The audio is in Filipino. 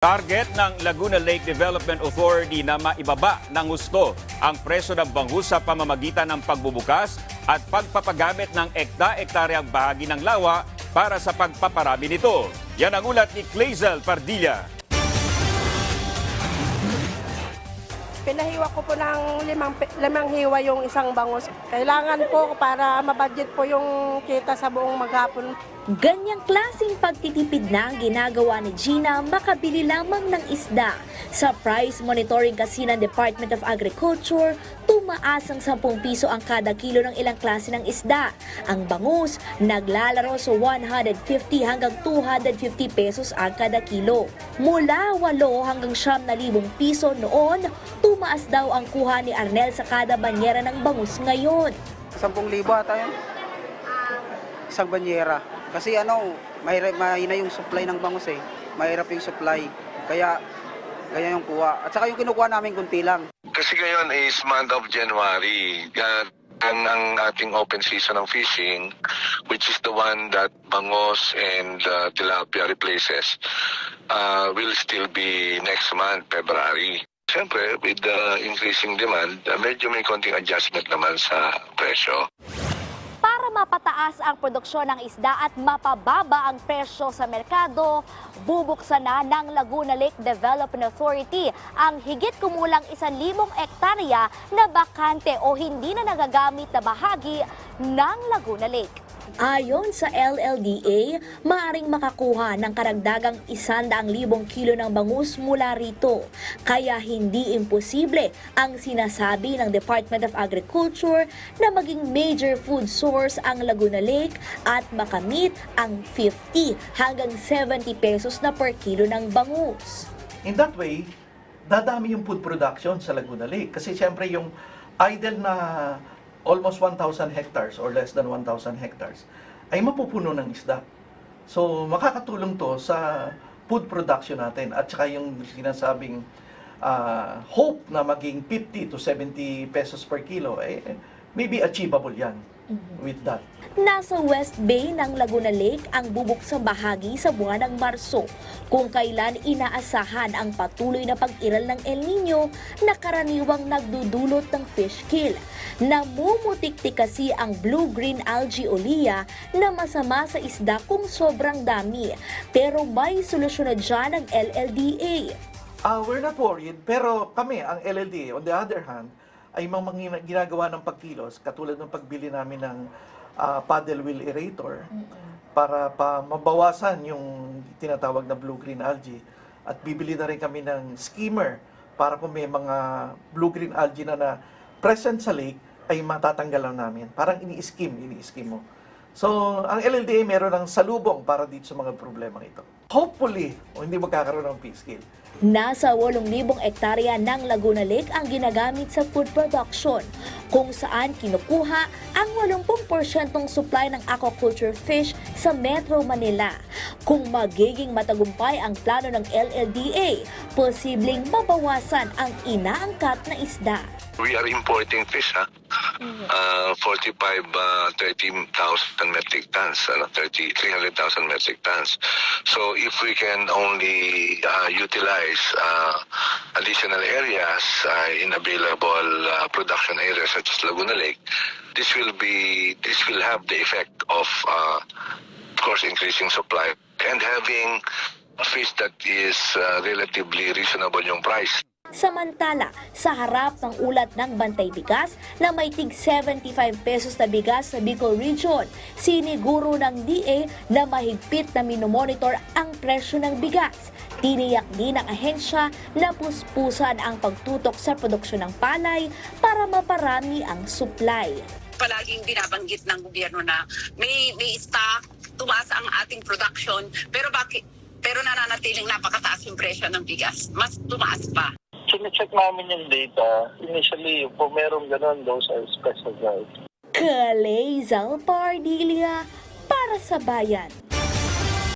Target ng Laguna Lake Development Authority na maibaba ng gusto ang presyo ng bangus sa pamamagitan ng pagbubukas at pagpapagamit ng ekta-ektaryang bahagi ng lawa para sa pagpaparami nito. Yan ang ulat ni Clazel Pardilla. Pinahiwa ko po ng limang, limang hiwa yung isang bangus. Kailangan po para mabudget po yung kita sa buong maghapon. Ganyang klasing pagtitipid na ang ginagawa ni Gina makabili lamang ng isda. Sa price monitoring kasi ng Department of Agriculture, tumaas ang 10 piso ang kada kilo ng ilang klase ng isda. Ang bangus, naglalaro sa 150 hanggang 250 pesos ang kada kilo. Mula 8 hanggang 9,000 piso noon, tumaas daw ang kuha ni Arnel sa kada banyera ng bangus ngayon. 10,000 ata yun. Isang banyera. Kasi ano, mahirap, mahina yung supply ng bangus eh. Mahirap yung supply. Kaya, kaya yung kuha. At saka yung kinukuha namin kunti lang. Kasi ngayon is month of January. Yan ang, ang ating open season ng fishing, which is the one that Bangos and uh, Tilapia replaces, uh, will still be next month, February. Siyempre, with the increasing demand, uh, medyo may konting adjustment naman sa presyo. Mapataas ang produksyon ng isda at mapababa ang presyo sa merkado, bubuksan na ng Laguna Lake Development Authority ang higit kumulang 1,000 ektarya na bakante o hindi na nagagamit na bahagi ng Laguna Lake. Ayon sa LLDA, maaring makakuha ng karagdagang 100,000 kilo ng bangus mula rito. Kaya hindi imposible ang sinasabi ng Department of Agriculture na maging major food source ang Laguna Lake at makamit ang 50 hanggang 70 pesos na per kilo ng bangus. In that way, dadami yung food production sa Laguna Lake. Kasi siyempre yung idle na almost 1,000 hectares or less than 1,000 hectares ay mapupuno ng isda. So makakatulong to sa food production natin at saka yung sinasabing ah, hope na maging 50 to 70 pesos per kilo, eh, maybe achievable yan with that. Nasa West Bay ng Laguna Lake ang bubuk sa bahagi sa buwan ng Marso, kung kailan inaasahan ang patuloy na pag-iral ng El Nino na karaniwang nagdudulot ng fish kill. Namumutiktik kasi ang blue-green algae olia na masama sa isda kung sobrang dami. Pero may solusyon na dyan ang LLDA. Ah, we're not worried, pero kami, ang LLDA, on the other hand, ay mga mga ginagawa ng pagkilos, katulad ng pagbili namin ng ah, paddle wheel aerator para pa mabawasan yung tinatawag na blue-green algae. At bibili na rin kami ng skimmer para kung may mga blue-green algae na, na present sa lake, ay matatanggal lang namin. Parang ini-skim, ini-skim mo. So, ang LLDA meron ng salubong para dito sa mga problema ito. Hopefully, o hindi magkakaroon ng peace kill. Nasa 8,000 ektarya ng Laguna Lake ang ginagamit sa food production, kung saan kinukuha ang 80% ng supply ng aquaculture fish sa Metro Manila. Kung magiging matagumpay ang plano ng LLDA, posibleng mabawasan ang inaangkat na isda. We are importing fish, ha? Uh, 45, uh, 30,000 metric tons, ano, 30, 300,000 metric tons. So if we can only uh, utilize uh, additional areas uh, in available uh, production areas such as Laguna Lake, this will be this will have the effect of, uh, of course, increasing supply and having a fish that is uh, relatively reasonable yung price. Samantala, sa harap ng ulat ng bantay bigas na may tig 75 pesos na bigas sa Bicol Region, siniguro ng DA na mahigpit na minomonitor ang presyo ng bigas. Tiniyak din ng ahensya na puspusan ang pagtutok sa produksyon ng palay para maparami ang supply. palaging binabanggit ng gobyerno na may may stock, tumaas ang ating production, pero bakit pero nananatiling napakataas yung presyo ng bigas. Mas tumaas pa. Sine-check namin yung data. Initially, kung merong ganun, those are specified. Kalezal Pardilia para sa bayan.